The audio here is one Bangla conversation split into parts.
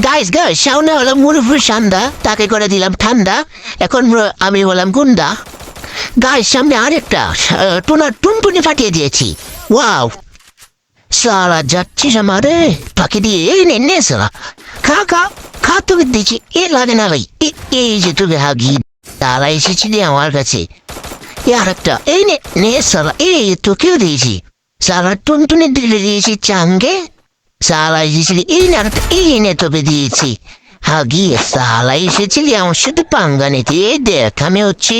গাইস গাইস সামনে হলো মুরুফুর সান্দা। তাকে করে দিলাম ঠান্ডা। এখন আমি হলাম গুন্ডা। গাইস সামনে আরেকটা। টোনার টুনটুনি ফাটিয়ে দিয়েছি। ওয়াও সালা যাচ্ছিস আমারে? ফাঁকি দিয়ে এই নে নে সালা খা খা খা, তোকে দিচ্ছি। এ লাগে না ভাই। এই যে তোকে হাগি। তারা এসেছিলি আমার কাছে। এ আরেকটা। এই নে নে সালা এই তোকেও দিয়েছি। সালা টুনটুনি দিলে দিয়েছি চাঙ্গে। না আরেকটা এই নে তোকে দিয়েছি। হাগিয়ে সালা এসেছিলি, আমার সাথে পাঙ্গা নিতে। এই দেখ, আমি হচ্ছি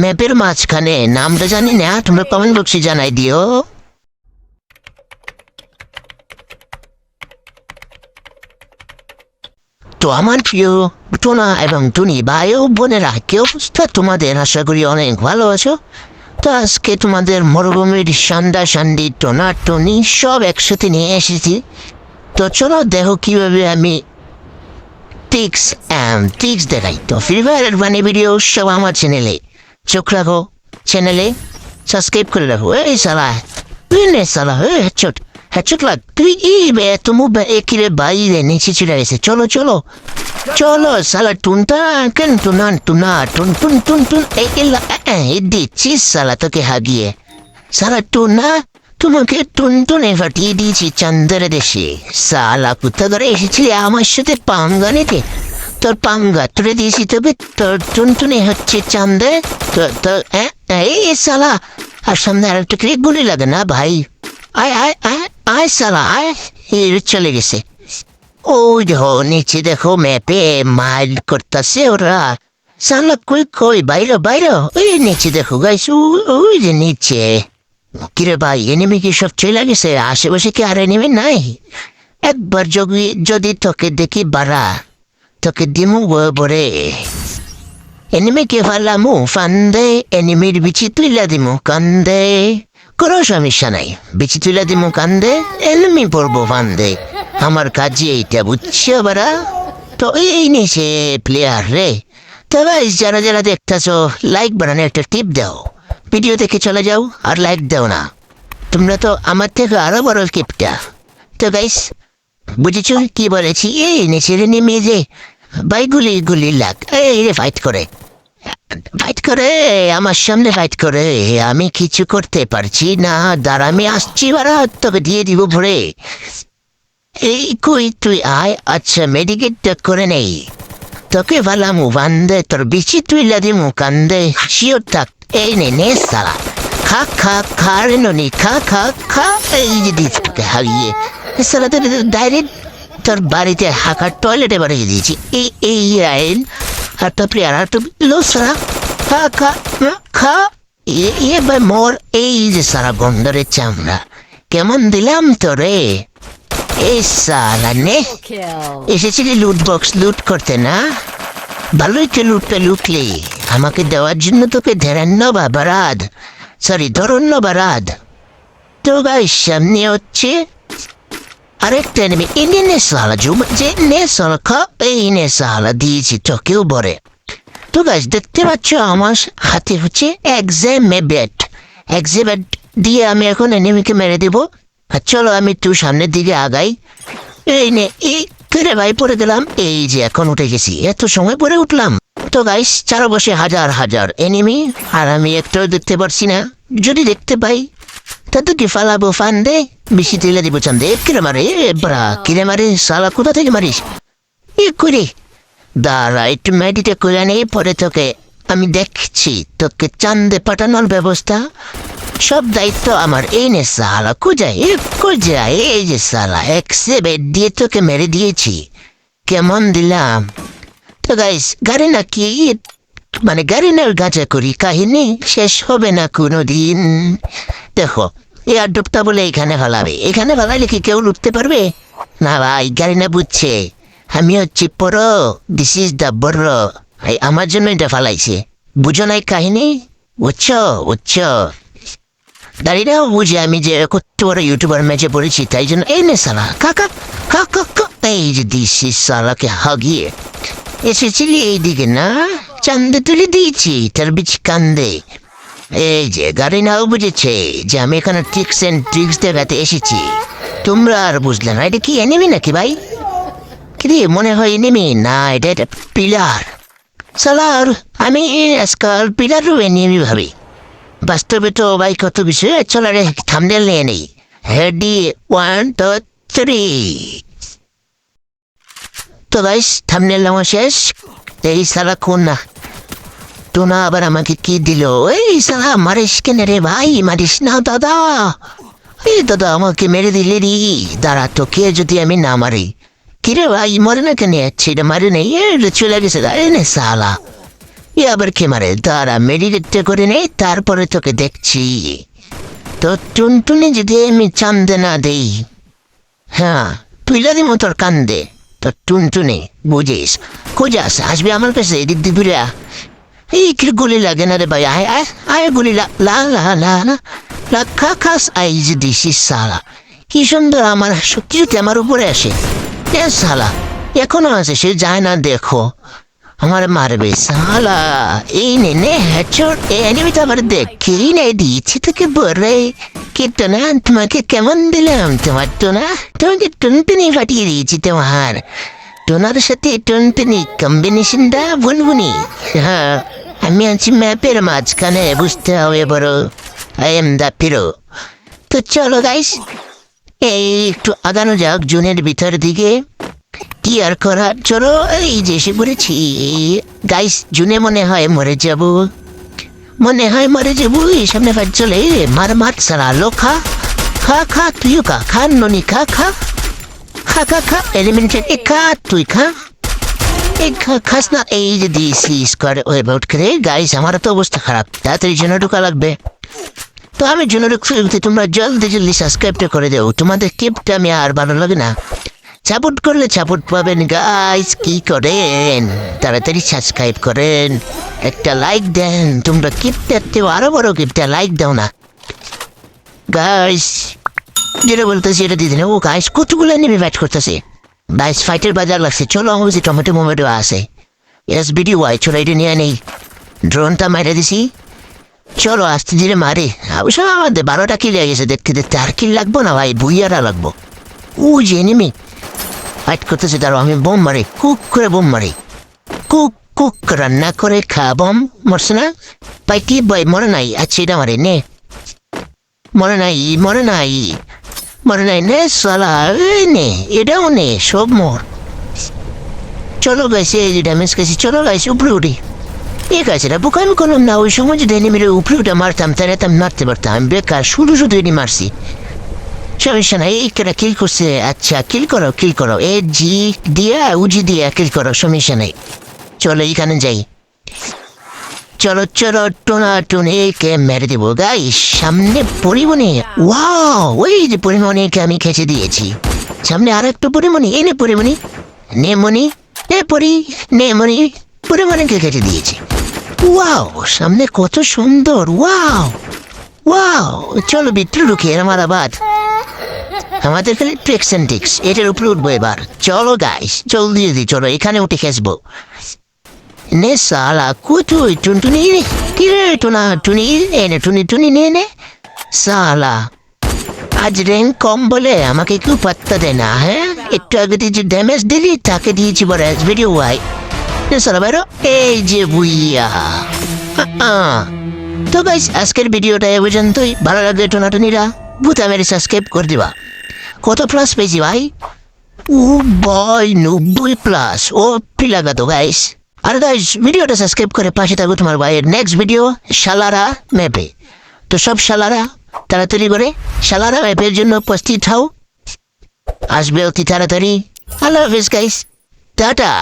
ম্যাপের মাঝখানে। নামটা জানি না, তোমরা কমেন্ট বক্সে জানাই দিও। তো আমার প্রিয় টোনা এবং টুনি, ভাই ও বোনেরা, কি অবস্থা তোমাদের? আশা করি অনেক ভালো আছো। তো আজকে তোমাদের মরুভূমির সান্ডা সান্ডি টোনা, টনি সব একসাথে নিয়ে এসেছি। তো চলো দেখো কীভাবে আমি টিক্স অ্যান্ড টিক্স দেখাই তো ফ্রি ফায়ারের মানে ভিডিও সব আমার চ্যানেলে চোখ রাখো চ্যানেলে সাবস্ক্রাইব করে রাখো এই সালা তুই নে সালা হে হেডশট হেডশট লাগ তুই এই বে তুমি একিরে বাইরে নিচে চলে গেছে চলো চলো চলো সালা টুনটা কেন টুনান টুনা টুন টুন টুন টুন এই দিচ্ছিস সালা তোকে হাগিয়ে সালা টুনা তোমাকে টুনটুনে ফাটিয়ে দিয়েছি চান্দের দেশে। সালা কোথা ধরে এসেছিলি আমার সাথে পাঙ্গা নিতে তোর পাঙ্গা তুলে দিয়েছি, তবে তোর টুনটুনে হচ্ছে চান্দে এই সালা। আর সামনে আর একটা ক্রিক গুলি লাগে না ভাই। আয় আয় আয় আয় সালা, আয়। চলে গেছে। ওই দেখো, নিচে দেখো ম্যাপে মাইল করতেছে ওরা। সালা কই কই, বাইরে বাইরে। ওই নিচে দেখো গাইস ওই যে নিচে। কিরে ভাই এনিমি কি সব চলে গেছে, আশেপাশে কি আর এনিমি নাই? একবার যদি যদি তোকে দেখি বাড়া, তোকে দিমু বরে। এনিমি কে ফালামু, ফান্দে এনিমির বিচি তুইলা দিমু, কান্দে। কোনো সমস্যা নাই, বিচি তুইলা দিমু, কান্দে এনিমি পড়ব ফান্দে। আমার কাজে এইটা, বুঝছ বারা তো এই নিচে প্লেয়ার রে। তো ভাই, যারা যারা দেখতেছো লাইক বানানো একটা টিপ দাও। ভিডিও দেখে চলে যাও আর লাইক দাও না। তোমরা তো আমার থেকে আরও বড় কিপটা তো গাইস বুঝেছ কি বলেছি? এই নিচে নেমে যে ভাই গুলি গুলি লাগ, এই রে ফাইট করে। ফাইট করে, আমার সামনে ফাইট করে। আমি কিছু করতে পারছি না, দাঁড়া, আমি আসছি বারা তোকে দিয়ে দিব ভরে। এই কই তুই আয় আচ্ছা মেডিকেটটা করে নেই। তোকে ভালামু বান্দে, তোর বিচি তুই লাদিমু কান্দে শিওর থাক। এই নে নে সালা খা খা খা রে ননি খা খা খা এই যে দিস হারিয়ে সালা তোর ডাইরেক্ট তোর বাড়িতে হাঁকার টয়লেটে বাড়িয়ে দিয়েছি। এই এই আইন আর তো প্লেয়ার আর তো লো সারা। খা খা খা এ ভাই মোর এই যে সারা গন্ডরের চামড়া। কেমন দিলাম তো রে এই সালা নে. এসেছিলি লুট বক্স লুট করতে না? ভালোই তো লুটটা লুটলি আমাকে দেওয়ার জন্য তোকে ধন্যবাদ সরি ধন্যবাদ তো গাই সামনে হচ্ছে আরেকটা এনেমি ইনি নে সালা জুম যে নে সালা খা এই নে সালা দিয়েছি, তোকেও বরে। তো গাছ দেখতে পাচ্ছ আমার হাতে হচ্ছে এক্সামেবেট এক্সামেট দিয়ে আমি এখন এনিমিকে মেরে দেবো। চলো আমি তুই সামনের দিকে আগাই। এই নে, এই ফিরে ভাই, পড়ে গেলাম। এই যে, এখন উঠে গেছি। এত সময় পরে উঠলাম। তো গাইস চারো বসে হাজার হাজার এনিমি আর আমি একটাও দেখতে পারছি না। যদি দেখতে পাই তা তো কি ফালাবো ফান দে। বেশি তেলে দিব চান্দে। কিরে মারে, এ কিরে মারে সালা কোথা থেকে মারিস? এ করে দাঁড়া একটু মেডিটে করে নেই পরে তোকে আমি দেখছি। তোকে চান্দে পাঠানোর ব্যবস্থা। সব দায়িত্ব আমার। এই নে সালা কোথায় এ কোথায় এই যে সালা একসে বেড দিয়ে তোকে মেরে দিয়েছি। কেমন দিলাম? তো গাইস গাড়ি নাকি মানে গাড়িনার গাঁজা করি, কাহিনী শেষ হবে না কোনো দিন দেখো, এই আড্ডপটা বলে এখানে ফেলাবে। এখানে ফেলালে কি কেউ লুটতে পারবে? না ভাই, গাড়ি না বুঝছে। আমি হচ্ছি পড়ো দিস ইজ দ্য বড়। এই আমার জন্য এটা ফালাইছে। বুঝো নাই কাহিনী? বুঝছ? বুঝছ? দাঁড়িয়েও বুঝে আমি যে কত বড় ইউটিউবার ম্যাচে পড়েছি, তাই জন্য এই নে সালা কাকা কাকা এই যে দিস ইজ সালাকে হাগিয়ে। এসেছিলি এইদিকে না? চান্দে তুলে দিয়েছি, তার বিচ কান্দে। এই যে, গাড়ি নাও বুঝেছে যে আমি এখানে ট্রিক্স এন্ড ট্রিক্স দেখাতে এসেছি। তোমরা আর বুঝলে না, এটা কি এনেবি নাকি ভাই? কি রে, মনে হয় নেমে না, এটা একটা পিলার সালার আমি আজকাল পিলার রুবে নিয়ে ভাবি। বাস্তবে তো ভাই কত বিষয় চলো রে থামনেল নিয়ে নেই। হেডি ওয়ান টু থ্রি তো গাইস থামনেল নেওয়া শেষ এই সালা কোন না টোনা আবার আমাকে কি দিল এই সালা মারিস কেন রে ভাই মারিস না দাদা এই দাদা আমাকে মেরে দিলে রে দাঁড়া তোকে যদি আমি না মারি কিরে ভাই মরে না কেন ছেড়ে মারে নেই চলে গেছে আরে নে সালা এ আবার কে মারে দাঁড়া মেডিকেটটা করে নেই তারপরে তোকে দেখছি তো টুনটুনি যদি আমি চান্দে না দেই হ্যাঁ পিলারি মতোর কান্দে তো টুনটুনি, বুঝিস? খোঁজাস, আসবে আমার কাছে, এদিক দিবিরা এই কি গুলি লাগে না রে ভাই? আয় আয় আয় গুলি, লা লা লা লা লা খা, খাস, আই যে দিছিস সালা। কি সুন্দর আমার কিছুতে আমার উপরে আসে। এ সালা, এখনও আছে, সে যায় না, দেখো। আমার মারবে সালা। এই নে নে হ্যাচর এনিমিটা আবার দেখি নে, দিয়েছি তোকে বলে কিন্তু না তোমাকে কেমন দিলাম তোমার তো না তোমাকে টুনটুনি ফাটিয়ে দিয়েছি তোমার টোনার সাথে টুনটুনি কম্বিনেশনটা বলবুনি হ্যাঁ আমি আছি ম্যাপের মাঝখানে বুঝতে হবে এম তো চলো গাইস এই একটু আগানো যাক জুনের ভিতর দিকে কি আর করার চলো এই যে এসে পড়েছি গাইস জুনে মনে হয় মরে যাব মনে হয় মরে যাব, এই সামনে ফাট চলে মার মার সারা লো খা খা খা তুইও খা খা, ননি খা খা। খা খা খা, এলিমেন্টের এ খা, তুই খা। খাস না, এই যে দিয়েছি স্কোয়ার ওয়ে আউট করে। গাইস আমার তো অবস্থা খারাপ। তাড়াতাড়ি জন্য ঢোকা লাগবে। তো আমি জন্য তোমরা জলদি জলদি সাবস্ক্রাইবটা করে দেও। তোমাদের কেপটা আমি আর ভালো লাগে না। সাপোর্ট করলে সাপোর্ট পাবেন গাইস কি করেন? তাড়াতাড়ি সাবস্ক্রাইব করেন। একটা লাইক দেন। তোমরা কিপটাতেও আরও বড় কিপটা লাইক দাও না। গাইস যেটা বলতেছি এটা দিদি ও গাইস কতগুলো নেমে ব্যাট করতেছে। গাইস ফাইটের বাজার লাগছে। চলো, আমার টমেটো মোমেটো আছে। এস বিডি ওয়াই চলো, এটা নিয়ে নেই। ড্রোনটা মেরে দিছি। চলো, আস্তে ধীরে মারে। অবশ্য আমাদের বারোটা কিল হয়ে গেছে। দেখতে দেখতে আর কিল লাগবো না ভাই? বুইয়ারা লাগবো। ও, যে এনিমি ফাইট করতেছে তারও আমি বোম মারি, কুক করে বোম মারি। কুক কুক রান্না করে খা, বম। মরছে না? কি ভাই, মরে নাই? আচ্ছা এটা মারে, নে। মরে নাই মরে নাই। মরে নাই, নে, সালা নে, এটাও নে, সব মর। চলো গাইছে এই যে ড্যামেজ গেছি চলো গাইছে উপরে উঠি। ঠিক আছে রে বুক করলাম না, ওই সময় যদি এনিমিরে উপরে উঠে মারতাম, তাহলে মারতে পারতাম। আমি বেকার, শুধু শুধু এনি মারছি। সমস্যা এই কেটা কিল করছে আচ্ছা কিল করো কিল করো এ জি দিয়া উজি দিয়া কিল করো সমস্যা নেই চলো এইখানে যাই। চলো চলো, টোনা, টুনে কে মেরে দেবো। গাই সামনে পরিমণি। ওয়াও ওই যে পরিমণিকে আমি খেচে দিয়েছি। সামনে আর একটা পরিমণি। এই নে পরিমণি। নে মণি, নে পরি, নে মণি। পরিমণিকে খেচে দিয়েছি। ওয়াও সামনে কত সুন্দর। ওয়াও ওয়াও চলো ভিতরে ঢুকে আমার আবার আমাদের খালি ট্রিক্স অ্যান্ড টিক্স এটার উপরে উঠবো এবার। চলো গাইস জলদি জলদি, চলো, এখানে উঠে খেসবো। নে সালা কুতুই টুনটুনি কি রে টুনা, টুনি? এনে টুনি টুনি, নে নে। সালা, আজ র্যাঙ্ক কম বলে আমাকে কেউ পাত্তা দেয় না হ্যাঁ? একটু আগে দিয়ে যে ড্যামেজ দিলি, তাকে দিয়েছি বড় ভিডিও ওয়াই সালা, বাইরো। এই যে বুইয়া তো গাইস আজকের ভিডিওটা এ পর্যন্তই। ভালো লাগলে টোনাটুনিরা, ভূতা মেরে সাবস্ক্রাইব করে দিবা। কত প্লাস পেয়েছি ভাই? ও বয় নব্বই প্লাস ও পিলাগা তো গাইস আর গাইস ভিডিওটা সাবস্ক্রাইব করে পাশে থাকবে তোমার ভাইয়ের নেক্সট ভিডিও শালারা ম্যাপে তো সব শালারা, তাড়াতাড়ি করে শালারা ম্যাপের জন্য উপস্থিত হও। আসবে অতি তাড়াতাড়ি। আল্লাহ হাফিজ গাইস টাটা।